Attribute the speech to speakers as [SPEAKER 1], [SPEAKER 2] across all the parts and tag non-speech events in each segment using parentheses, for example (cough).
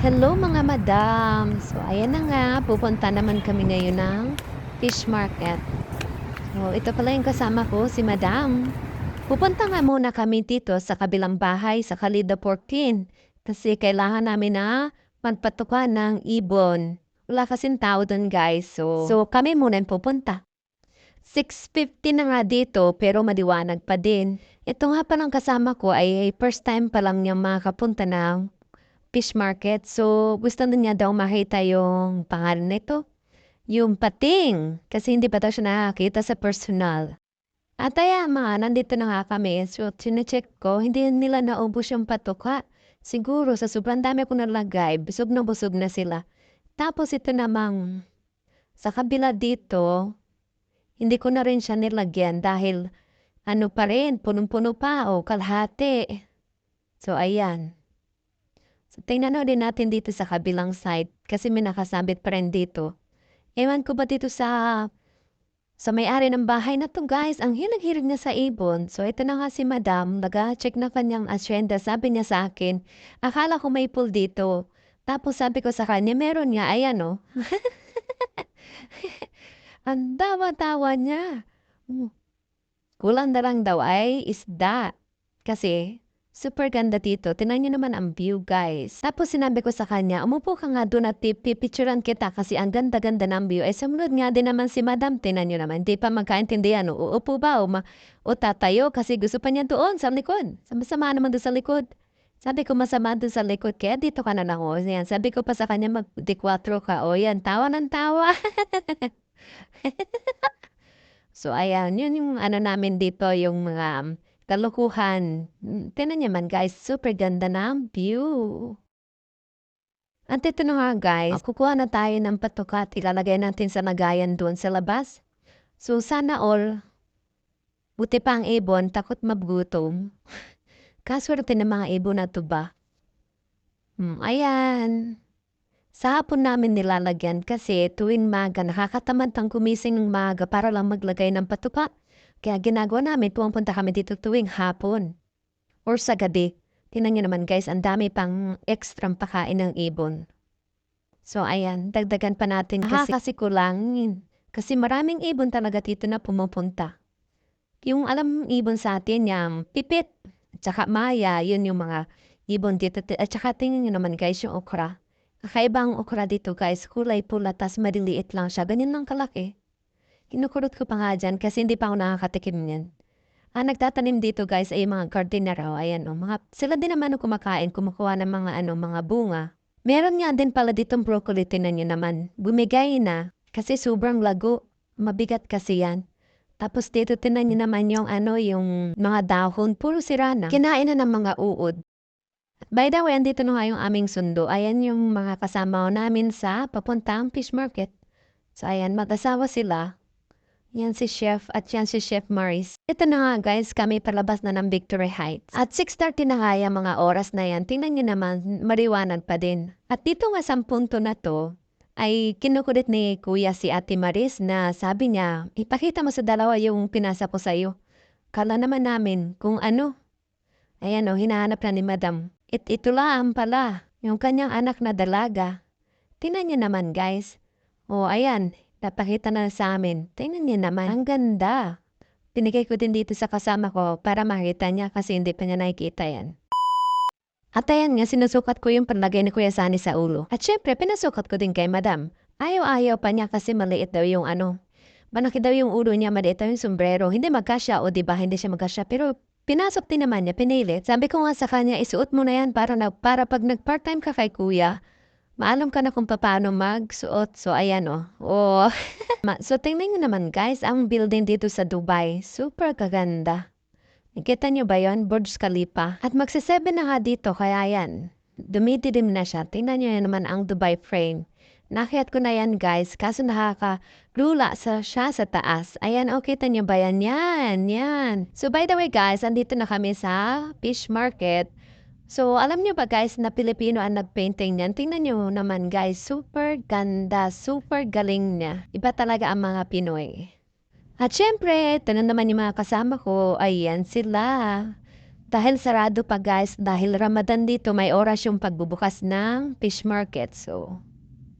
[SPEAKER 1] Hello mga madam! So ayan na nga, pupunta naman kami ngayon ng fish market. So ito pala yung kasama ko, si madam. Pupunta nga muna kami dito sa kabilang bahay sa Kalida 14 kasi kailangan namin na magpatukan ng ibon. Wala kasing tao doon guys, so, so kami muna yung pupunta. 6.50 na nga dito pero madiwanag pa din. Ito nga palang kasama ko ay first time pa lang niya makapunta ng fish market. So, gusto na niya daw makita yung pangalan nito. Yung pating. Kasi hindi pa daw siya nakakita sa personal. At ayan mga, nandito na nga kami. So, chinecheck ko, hindi nila naubos yung patuka. Siguro, sa sobrang dami ko nalagay, busog na busog na sila. Tapos ito namang, sa kabila dito, hindi ko na rin siya nilagyan dahil ano pa rin, punong-puno pa o kalahati. So, ayan. Tingnan na din natin dito sa kabilang side kasi may nakasabit pa rin dito. Ewan ko ba dito sa sa may-ari ng bahay na to guys, ang hilig-hilig niya sa ibon. So ito na nga si madam, nag-check na kanyang asyenda. Sabi niya sa akin, akala ko may pool dito. Tapos sabi ko sa kanya, meron nga, ayan o. (laughs) ang tawa-tawa niya. Hmm. Kulang na lang daw ay isda. Kasi Super ganda dito. Tingnan niyo naman ang view, guys. Tapos sinabi ko sa kanya, umupo ka nga doon at pipicturean kita kasi ang ganda-ganda ng view. Eh, sumunod nga din naman si madam. Tingnan niyo naman, hindi pa magkaintindihan. Uupo ba o, ma- o tatayo kasi gusto pa niya doon sa likod. Sama-sama naman doon sa likod. Sabi ko masama doon sa likod, kaya dito ka na lang. O, yan. Sabi ko pa sa kanya, mag-dequatro ka. O, yan, tawa ng tawa. (laughs) so, ayan, yun yung ano namin dito, yung mga Kalokohan. Mm, Tingnan niyo man guys, super ganda ng view. At ito na nga guys, kukuha na tayo ng patuka at ilalagay natin sa nagayan doon sa labas. So sana all, buti pa ang ibon, takot magutom. (laughs) Kaswerte ng mga ibon na to ba? Hmm, ayan. Sa hapon namin nilalagyan kasi tuwing maga nakakatamad ang kumising ng maga para lang maglagay ng patuka. Kaya ginagawa namin, pumunta kami dito tuwing hapon. Or sa gabi. Tingnan niyo naman guys, ang dami pang extra pakain ng ibon. So ayan, dagdagan pa natin kasi, kasi kulangin. Kasi maraming ibon talaga dito na pumupunta. Yung alam ibon sa atin, yung pipit, at saka maya, yun yung mga ibon dito. At saka tingnan niyo naman guys, yung okra. Kakaiba ang okra dito guys, kulay pula, tas maliliit lang siya. Ganyan lang kalaki. Kinukurot ko pa nga dyan kasi hindi pa ako nakakatikim niyan. Ang nagtatanim dito guys ay mga gardener raw. Ayan o. Mga, sila din naman ang kumakain, kumukuha ng mga ano, mga bunga. Meron nga din pala ditong broccoli, tinan nyo naman. Bumigay na. Kasi sobrang lago. Mabigat kasi yan. Tapos dito tinan nyo naman yung ano, yung mga dahon. Puro sira na. Kinain na ng mga uod. By the way, andito na nga yung aming sundo. Ayan yung mga kasama namin sa papuntang fish market. So ayan, mag-asawa sila. Yan si Chef at yan si Chef Maris. Ito na nga guys, kami palabas na ng Victory Heights. At 6.30 na yung mga oras na yan. Tingnan nyo naman, mariwanag pa din. At dito nga sa punto na to, ay kinukulit ni Kuya si Ate Maris na sabi niya, ipakita mo sa dalawa yung pinasa ko sa'yo. Kala naman namin kung ano. Ayan o, hinahanap na ni Madam. It, ito lang pala, yung kanyang anak na dalaga. Tingnan niyo naman guys. O ayan, Napakita na sa amin. Tingnan niya naman. Ang ganda. Pinigay ko din dito sa kasama ko para makita niya kasi hindi pa niya nakikita yan. At ayan nga, sinusukat ko yung panlagay ni Kuya Sani sa ulo. At syempre, pinasukat ko din kay Madam. Ayaw-ayaw pa niya kasi maliit daw yung ano. Manaki daw yung ulo niya, maliit daw yung sombrero. Hindi magkasya o diba hindi siya magkasya. Pero pinasok din naman niya, pinilit. Sabi ko nga sa kanya, isuot mo na yan para, na, para pag nag-part-time ka kay Kuya, Maalam ka na kung paano magsuot. So, ayan o. Oh. oh. (laughs) so, tingnan nyo naman guys, ang building dito sa Dubai. Super kaganda. Nakita nyo ba yon Burj Khalifa. At magsa-7 na nga dito, kaya yan. Dumididim na siya. Tingnan nyo naman ang Dubai frame. Nakiyat ko na yan guys, kaso nakakalula sa siya sa taas. Ayan, okay, kita nyo ba yan? Yan, yan. So by the way guys, andito na kami sa fish market. So, alam nyo ba guys na Pilipino ang nagpainting niyan? Tingnan nyo naman guys, super ganda, super galing niya. Iba talaga ang mga Pinoy. At syempre, na naman yung mga kasama ko. Ayan sila. Dahil sarado pa guys, dahil Ramadan dito, may oras yung pagbubukas ng fish market. So,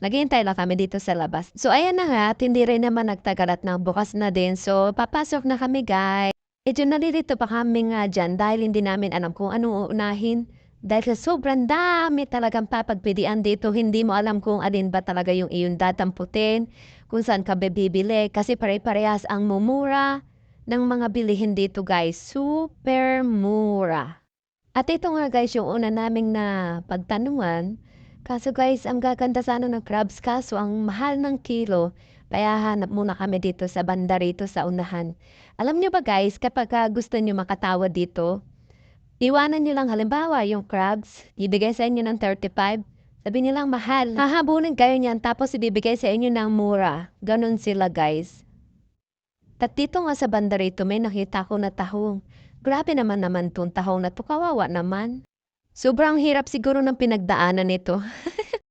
[SPEAKER 1] naghihintay lang kami dito sa labas. So, ayan na nga, at hindi rin naman nagtagal at nang bukas na din. So, papasok na kami guys. Medyo nalilito pa kami nga dyan dahil hindi namin alam kung anong uunahin. Dahil sa sobrang dami talagang papagpidian dito, hindi mo alam kung alin ba talaga yung iyong datamputin, kung saan ka bibili. Kasi pare-parehas ang mumura ng mga bilihin dito guys. Super mura. At ito nga guys, yung una naming na pagtanungan. Kaso guys, ang gaganda sana ng crabs kaso ang mahal ng kilo. Kaya hanap muna kami dito sa banda rito sa unahan. Alam nyo ba guys, kapag ah, gusto nyo makatawa dito, iwanan nyo lang halimbawa yung crabs, ibigay sa inyo ng 35, sabi nilang mahal. Hahabulin kayo niyan tapos ibibigay sa inyo ng mura. Ganon sila guys. At dito nga sa banda rito may nakita ko na tahong. Grabe naman naman tong tahong na to, naman. Sobrang hirap siguro ng pinagdaanan nito. (laughs)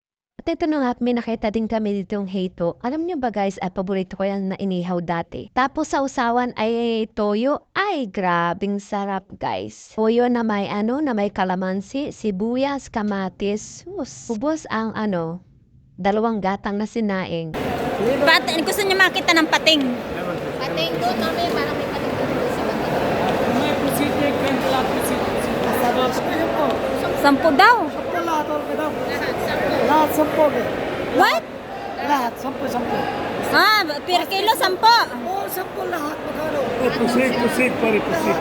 [SPEAKER 1] At ito na nga, may nakita din kami ditong heto. Alam nyo ba guys, ay paborito ko yan na inihaw dati. Tapos sa usawan ay toyo. Ay, grabing sarap guys. Toyo na may ano, na may kalamansi, sibuyas, kamatis. Sus, ubos ang ano, dalawang gatang na sinaing.
[SPEAKER 2] Pat, gusto niyo makita ng pating.
[SPEAKER 3] Pating doon, mami, parang may pating doon.
[SPEAKER 4] May pusit, may kwento lang pusit.
[SPEAKER 2] Sampo daw.
[SPEAKER 3] Lahat sampo.
[SPEAKER 4] Eh.
[SPEAKER 2] What?
[SPEAKER 4] Lahat, sampo, sampo.
[SPEAKER 2] Ah, per kilo sampo?
[SPEAKER 4] Oo, oh, sampo lahat. Magkano?
[SPEAKER 5] Eh, pusik, pusik, pare, pusik.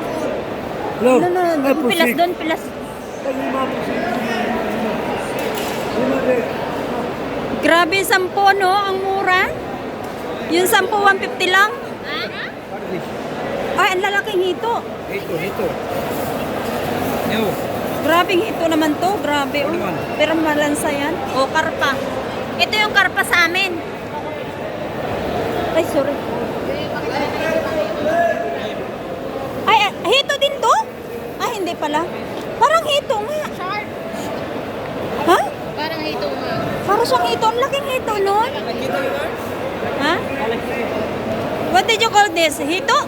[SPEAKER 5] Hello?
[SPEAKER 2] No,
[SPEAKER 5] no,
[SPEAKER 2] no,
[SPEAKER 5] eh,
[SPEAKER 2] pilas doon, pilas.
[SPEAKER 5] Lima pusik. Lima din.
[SPEAKER 2] Grabe, sampo, no? Ang mura. Yung sampo, 150 lang. Ah? Ay, ang lalaking hito.
[SPEAKER 5] Hito, hito. Ew.
[SPEAKER 2] Grabe, hito naman to. Grabe, oh. Pero malansa yan. O, karpa. Ito yung karpa sa amin. Ay, sorry. Ay, ah, hito din to? Ah, hindi pala. Parang hito nga.
[SPEAKER 3] Shark.
[SPEAKER 2] Ha?
[SPEAKER 3] Parang ito nga.
[SPEAKER 2] Parang siyang hito. Ang laking hito nun. Ha? What did you call this? Hito?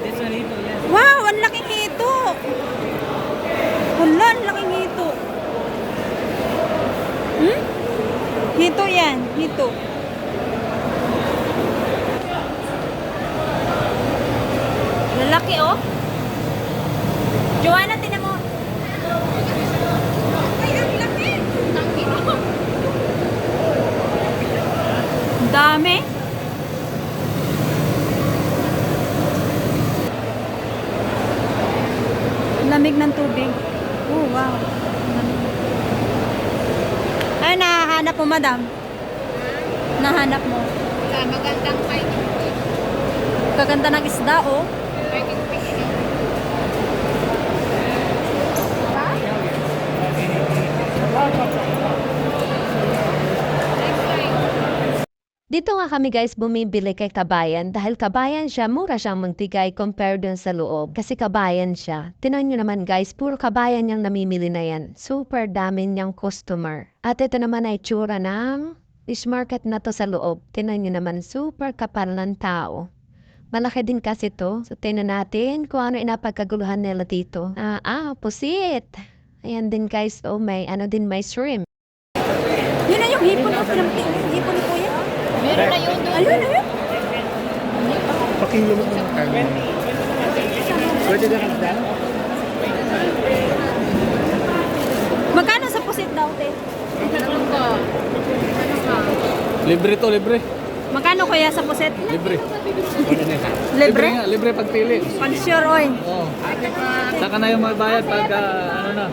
[SPEAKER 4] This one hito yes
[SPEAKER 2] Wow, ang laking hito. Wala, ang laking hito. Hmm? Hito yan, hito. Lalaki oh. Joanna, tinan mo. Dami. Lamig ng tubig. Wow. Ay, nahahanap mo, madam. Nahanap mo.
[SPEAKER 3] Sa magandang fighting fish.
[SPEAKER 2] Kaganda ng isda, oh.
[SPEAKER 3] Fighting fish.
[SPEAKER 1] Dito nga kami guys bumibili kay Kabayan dahil Kabayan siya, mura siyang magtigay compare dun sa loob. Kasi Kabayan siya. Tinan nyo naman guys, puro Kabayan niyang namimili na yan. Super dami niyang customer. At ito naman ay tsura ng fish market na to sa loob. Tinan nyo naman, super kapal ng tao. Malaki din kasi to. So, tingnan natin kung ano inapagkaguluhan nila dito. Ah, ah, pusit. Ayan din guys, oh, may ano din, may shrimp.
[SPEAKER 2] Yun na yung hipon. Oh, pinamti. Hipon
[SPEAKER 3] Meron na yun.
[SPEAKER 2] Ayun, ayun.
[SPEAKER 5] Pakilo mo ng karne. Pwede ka nagdan?
[SPEAKER 2] Magkano sa pusit daw, te?
[SPEAKER 3] Ano? Ano?
[SPEAKER 6] Libre to, libre.
[SPEAKER 2] Magkano kaya sa pusit?
[SPEAKER 6] Libre.
[SPEAKER 2] Libre?
[SPEAKER 6] nga, libre pagpili.
[SPEAKER 2] Pansure, oy.
[SPEAKER 6] Oo. Saka na yung magbayad pag ah, ano na.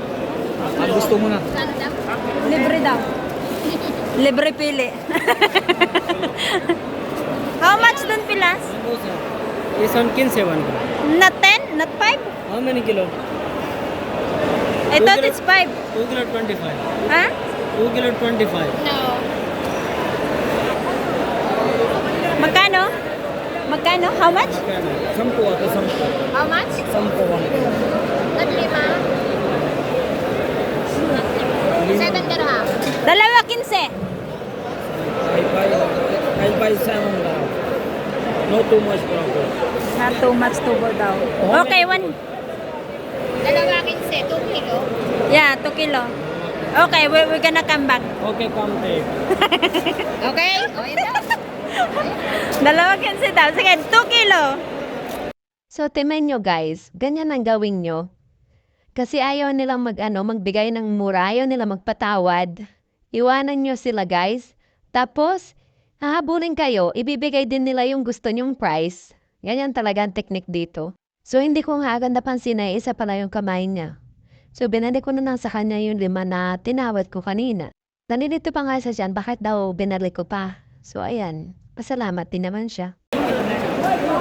[SPEAKER 6] Pag gusto mo na.
[SPEAKER 2] Libre daw. Libre pili. (laughs) How much dun pilas?
[SPEAKER 4] This one 15 one.
[SPEAKER 2] Not 10? Not 5?
[SPEAKER 4] How many kilo?
[SPEAKER 2] I Two thought kilo- it's 5.
[SPEAKER 4] 2 kilo 25.
[SPEAKER 2] Huh?
[SPEAKER 4] 2 kilo 25.
[SPEAKER 2] Magkano? Magkano? How much?
[SPEAKER 4] Sampu ako, sampu.
[SPEAKER 3] How much?
[SPEAKER 4] Sampu ako.
[SPEAKER 3] Not lima. Seven dirham.
[SPEAKER 2] Dalawa 15.
[SPEAKER 4] Ay, bayo. I buy salmon now not too much problem
[SPEAKER 2] Not too much to go daw. Okay, one.
[SPEAKER 3] Dalawa 15. Kasi 2 kilo.
[SPEAKER 2] Yeah, 2 kilo. Okay, we, we're gonna come back.
[SPEAKER 4] Okay, come take. (laughs)
[SPEAKER 3] Okay? O, yun na.
[SPEAKER 2] Dalawa kinsi daw. Sige, 2 kilo.
[SPEAKER 1] So, timen nyo guys, ganyan ang gawin nyo. Kasi ayaw nilang mag, ano, magbigay ng mura, ayaw nila magpatawad. Iwanan nyo sila guys. Tapos, hahabulin kayo, ibibigay din nila yung gusto nyong price. Ganyan talaga ang technique dito. So, hindi ko nga agad napansin na isa pala yung kamay niya. So, binali ko na lang sa kanya yung lima na tinawad ko kanina. Nalilito pa nga siya dyan, bakit daw binali ko pa? So, ayan, pasalamat din naman siya.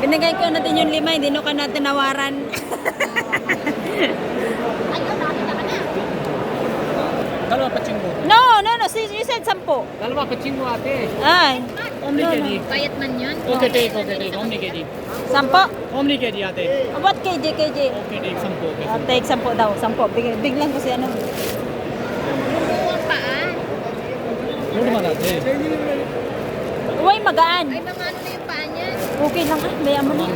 [SPEAKER 2] Binigay ko natin yung lima, hindi no ka natin nawaran.
[SPEAKER 3] Ayun, nakita ka na.
[SPEAKER 6] Dalawa pa.
[SPEAKER 2] No, no, no. Si- You said 10.
[SPEAKER 6] Dalawa pa chingo ate.
[SPEAKER 2] Ay,
[SPEAKER 6] Omni kedi.
[SPEAKER 3] Bayat man yun.
[SPEAKER 6] Okay, take, okay, take. Omni kedi.
[SPEAKER 2] 10.
[SPEAKER 6] Omni kedi ate.
[SPEAKER 2] What kg, kg?
[SPEAKER 6] Okay, take. Sampo. Okay.
[SPEAKER 2] Uh, take 10 daw, 10. Big, biglang kasi ano.
[SPEAKER 3] Buong paa.
[SPEAKER 6] Load man ate.
[SPEAKER 2] Uy, magaan.
[SPEAKER 3] Ay, mga ano na yung paa niya.
[SPEAKER 2] Okay lang ah, bayaan mo na.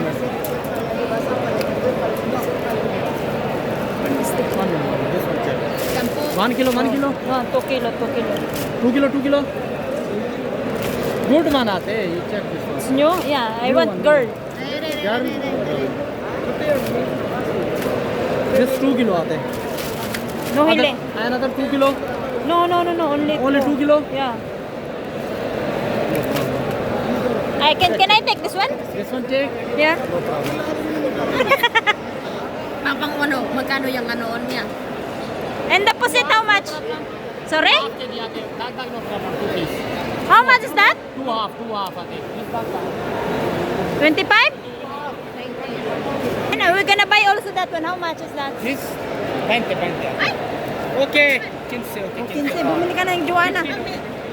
[SPEAKER 3] Sampo.
[SPEAKER 6] One kilo, one kilo.
[SPEAKER 2] No, 2 kilo, 2 kilo.
[SPEAKER 6] Two kilo, two kilo. Good man ate. You check this one.
[SPEAKER 2] It's new? Yeah, I want girl.
[SPEAKER 3] Ay, re, re, re, re, re.
[SPEAKER 6] This two kilo ate.
[SPEAKER 2] No, hili.
[SPEAKER 6] Other- Another two kilo.
[SPEAKER 2] No, no, no, no. Only,
[SPEAKER 6] Only two kilo.
[SPEAKER 2] Yeah. I can can I take this one?
[SPEAKER 6] This one take.
[SPEAKER 2] Yeah. (laughs)
[SPEAKER 3] Papang ano, magkano yung ano niya?
[SPEAKER 2] And deposit how much? Sorry? How much is that?
[SPEAKER 6] Two half, two half bag.
[SPEAKER 2] 25? And we're gonna buy also that one. How much is that?
[SPEAKER 6] This. 20, 20. Okay. 15, okay.
[SPEAKER 2] 15. Bumili ka ng Joanna.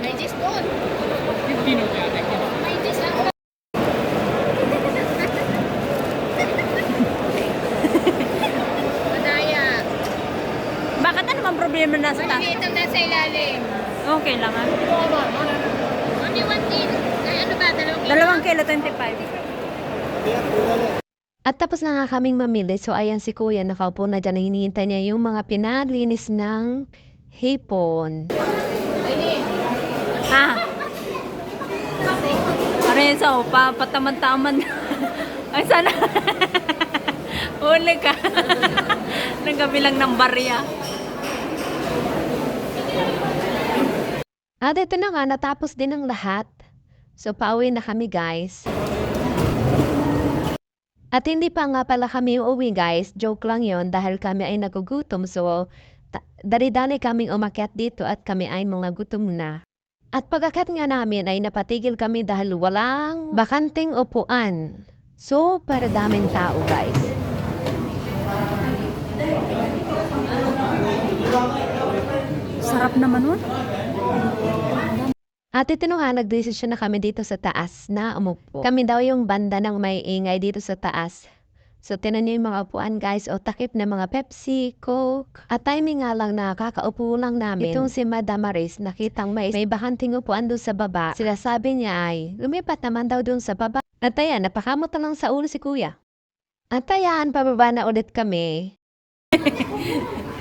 [SPEAKER 3] May gis doon.
[SPEAKER 6] 15 okay
[SPEAKER 2] bang problema na sa taas?
[SPEAKER 3] Maliit ang nasa ilalim.
[SPEAKER 2] Okay lang ah.
[SPEAKER 3] Only one kilo. Ay, ano ba? Dalawang kilo?
[SPEAKER 2] Dalawang kilo 25.
[SPEAKER 1] At tapos na nga kaming mamili, so ayan si kuya nakaupo na dyan, hinihintay niya yung mga pinalinis ng hipon.
[SPEAKER 2] Ah. Pareso, pa pataman-taman. (laughs) Ay sana. (laughs) Uli ka. (laughs) Nagkabilang ng barya.
[SPEAKER 1] At ito na nga, natapos din ang lahat. So pauwi na kami guys. At hindi pa nga pala kami uuwi guys, joke lang yon dahil kami ay nagugutom so dali-dali kaming umakyat dito at kami ay mga gutom na. At pagakat nga namin ay napatigil kami dahil walang bakanting upuan. So, para daming tao guys.
[SPEAKER 2] Sarap naman nun.
[SPEAKER 1] At nga, nagdesisyon na kami dito sa taas na umupo. Kami daw yung banda ng may ingay dito sa taas. So, tinan niyo yung mga upuan guys, o takip na mga Pepsi, Coke. At timing nga lang na kakaupo lang namin. Itong si Madam Maris, nakitang may, may bakanting upuan doon sa baba. Sila sabi niya ay, lumipat naman daw doon sa baba. At ayan, napakamot na lang sa ulo si kuya. At ayan, pababa na ulit kami. (laughs)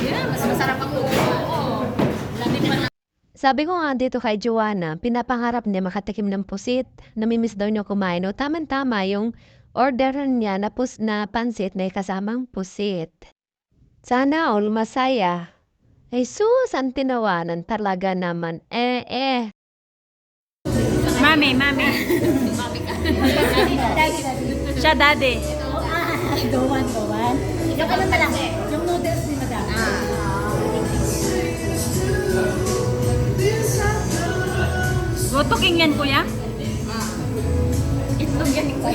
[SPEAKER 3] Yeah, mas masarap ang ulo. Lagi pa na.
[SPEAKER 1] Sabi ko nga dito kay Joanna, pinapangarap niya makatikim ng pusit. Namimiss daw niya kumain. O tama-tama yung order niya na, pus na pansit na kasamang pusit. Sana all masaya. Ay sus, ang tinawanan talaga naman. Eh, eh.
[SPEAKER 2] Mami, mami. (laughs) Siya daddy.
[SPEAKER 3] Ikaw ka lang
[SPEAKER 2] Botoking yan, kuya?
[SPEAKER 3] Itlog yan ikaw.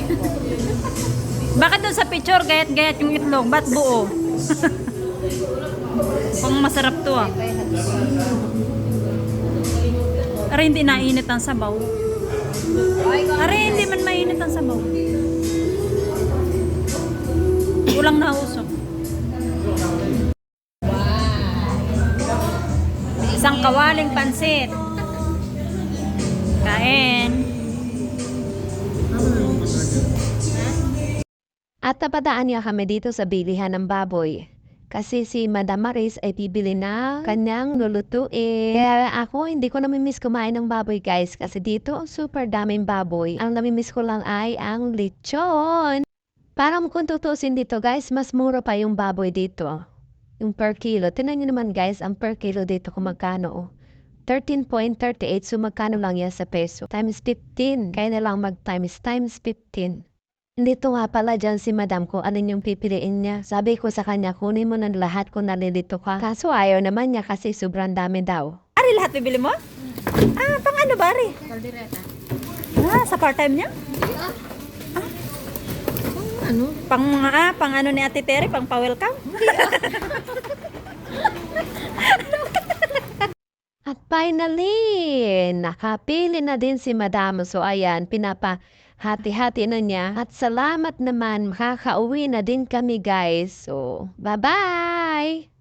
[SPEAKER 2] Bakit doon sa picture, gayat-gayat yung itlog? Ba't buo? (laughs) Pang masarap to ah. Ara hindi nainit ang sabaw. Ara hindi man mainit ang sabaw. Kulang na usok. Isang kawaling pansit. Kain.
[SPEAKER 1] At napadaan niya kami dito sa bilihan ng baboy. Kasi si Madam Maris ay bibili na kanyang lulutuin. Kaya ako hindi ko namimiss kumain ng baboy guys kasi dito super daming baboy. Ang namimiss ko lang ay ang lechon. Parang kung tutusin dito guys, mas mura pa yung baboy dito. Yung per kilo. Tinan nyo naman guys, ang per kilo dito kung magkano. Oh. 13.38 so magkano lang yan sa peso. Times 15. Kaya na lang mag times times 15. Dito nga pala dyan si madam ko alin yung pipiliin niya. Sabi ko sa kanya, kunin mo ng lahat kung nalilito ka. Kaso ayaw naman niya kasi sobrang dami daw.
[SPEAKER 2] Ari, lahat bibili mo? Ah, pang ano ba, Ari?
[SPEAKER 3] Kaldereta.
[SPEAKER 2] Ah, sa part-time niya?
[SPEAKER 3] Ano?
[SPEAKER 2] Pang mga, ah, pang ano ni Ate Terry, pang pa-welcome? (laughs)
[SPEAKER 1] Finally, nakapili na din si madam. So ayan, pinapa hati-hati na niya. At salamat naman, makakauwi na din kami guys. So, bye-bye!